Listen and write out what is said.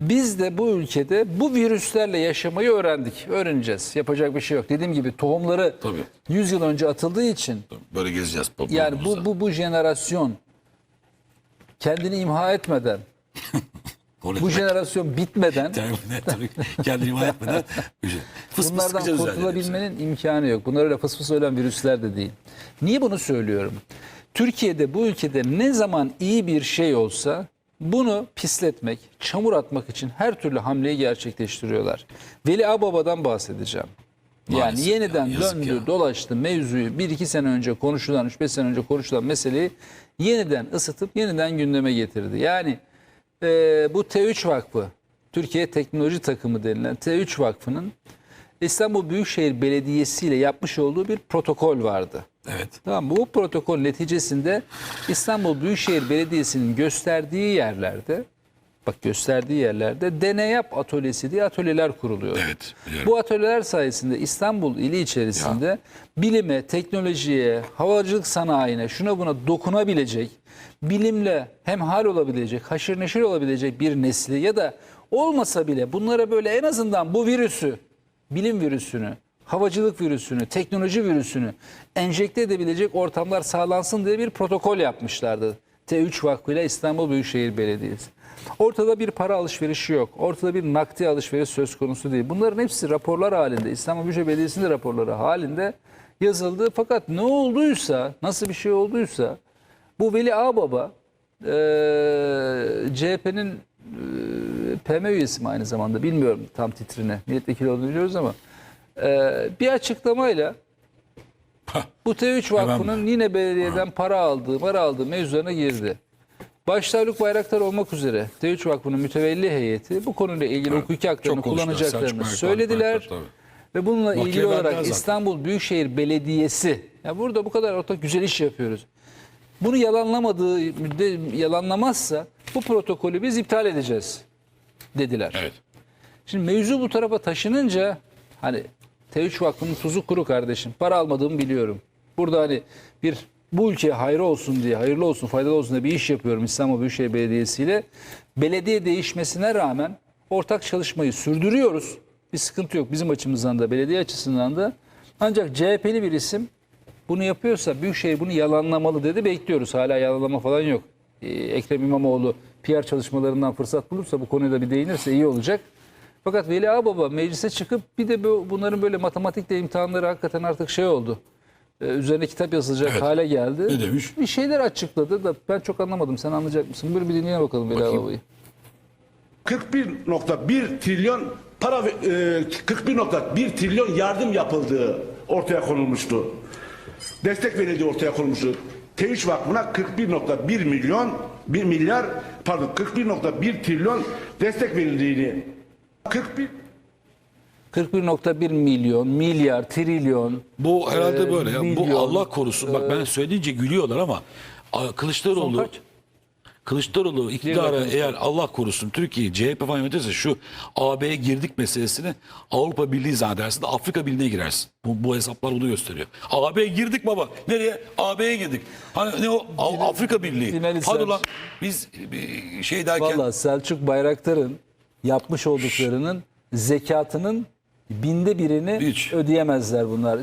Biz de bu ülkede bu virüslerle yaşamayı öğrendik. Öğreneceğiz. Yapacak bir şey yok. Dediğim gibi tohumları Tabii. 100 yıl önce atıldığı için Böyle gezeceğiz. yani bu bu bu jenerasyon kendini imha etmeden, bu jenerasyon bitmeden Kendini ima etmeden şey. fıs fıs bunlardan yani. kurtulabilmenin imkanı yok. Bunlar öyle fıs fıs ölen virüsler de değil. Niye bunu söylüyorum? Türkiye'de bu ülkede ne zaman iyi bir şey olsa bunu pisletmek, çamur atmak için her türlü hamleyi gerçekleştiriyorlar. Veli Ağbaba'dan bahsedeceğim. Yani Maalesef ya, yeniden yazık döndü, ya. dolaştı mevzuyu bir iki sene önce konuşulan, 3-5 sene önce konuşulan meseleyi yeniden ısıtıp yeniden gündeme getirdi. Yani e, bu T3 Vakfı, Türkiye Teknoloji Takımı denilen T3 Vakfı'nın İstanbul Büyükşehir Belediyesi ile yapmış olduğu bir protokol vardı. Evet. Tamam mı? bu protokol neticesinde İstanbul Büyükşehir Belediyesi'nin gösterdiği yerlerde bak gösterdiği yerlerde deney yap atölyesi diye atölyeler kuruluyor. Evet, biliyorum. Bu atölyeler sayesinde İstanbul ili içerisinde bilime, teknolojiye, havacılık sanayine, şuna buna dokunabilecek, bilimle hemhal olabilecek, haşır neşir olabilecek bir nesli ya da olmasa bile bunlara böyle en azından bu virüsü, bilim virüsünü, havacılık virüsünü, teknoloji virüsünü enjekte edebilecek ortamlar sağlansın diye bir protokol yapmışlardı. T3 Vakfı ile İstanbul Büyükşehir Belediyesi. Ortada bir para alışverişi yok. Ortada bir nakdi alışveriş söz konusu değil. Bunların hepsi raporlar halinde, İstanbul Büyükşehir Belediyesi'nin raporları halinde yazıldı. Fakat ne olduysa, nasıl bir şey olduysa bu Veli Ağbaba eee CHP'nin PM üyesi mi aynı zamanda bilmiyorum tam titrini. Milletvekili olduğunu biliyoruz ama eee, bir açıklamayla bu T3 Vakfı'nın yine belediyeden para aldığı, para aldığı mevzularına girdi. Başta Haluk Bayraktar olmak üzere T3 Vakfı'nın mütevelli heyeti bu konuyla ilgili hukuki haklarını kullanacaklarını söylediler. Bayraktar. Ve bununla Mahkeme ilgili olarak zaten. İstanbul Büyükşehir Belediyesi ya burada bu kadar ortak güzel iş yapıyoruz. Bunu yalanlamadığı yalanlamazsa bu protokolü biz iptal edeceğiz dediler. Evet. Şimdi mevzu bu tarafa taşınınca hani T3 Vakfı'nın tuzu kuru kardeşim. Para almadığımı biliyorum. Burada hani bir bu ülkeye hayrı olsun diye, hayırlı olsun, faydalı olsun diye bir iş yapıyorum İstanbul Büyükşehir Belediyesi ile. Belediye değişmesine rağmen ortak çalışmayı sürdürüyoruz. Bir sıkıntı yok bizim açımızdan da, belediye açısından da. Ancak CHP'li bir isim bunu yapıyorsa Büyükşehir bunu yalanlamalı dedi. Bekliyoruz. Hala yalanlama falan yok. Ee, Ekrem İmamoğlu PR çalışmalarından fırsat bulursa bu konuya da bir değinirse iyi olacak. Fakat Veli Ağbaba meclise çıkıp bir de bu, bunların böyle matematikle imtihanları hakikaten artık şey oldu. Ee, üzerine kitap yazılacak Evet. hale geldi. Ne demiş? Bir şeyler açıkladı da ben çok anlamadım. Sen anlayacak mısın? Böyle bir dinleyelim bakalım Veli. Ağbaba'yı. 41.1 trilyon para ve- e, 41.1 trilyon yardım yapıldığı ortaya konulmuştu. Destek verildiği ortaya konulmuştu. T3 Vakfı'na 41.1 milyon 1 milyar pardon 41.1 trilyon destek verildiğini 41 41.1 milyon, milyar, trilyon. Bu herhalde Ee, böyle ya. milyon, Bu Allah korusun. Bak ben söyleyince gülüyorlar ama Kılıçdaroğlu Son kaç? Kılıçdaroğlu iktidara eğer Allah korusun Türkiye CHP falan yönetirse şu AB'ye girdik meselesini Avrupa Birliği zannedersin de Afrika Birliği'ne girersin. Bu, bu hesaplar bunu gösteriyor. AB'ye girdik baba. Nereye? AB'ye girdik. Hani ne o? Av- Afrika Birliği. Binali Hadi Selçuk. lan biz şey derken Valla Selçuk Bayraktar'ın yapmış olduklarının zekatının binde birini Hiç. ödeyemezler bunlar.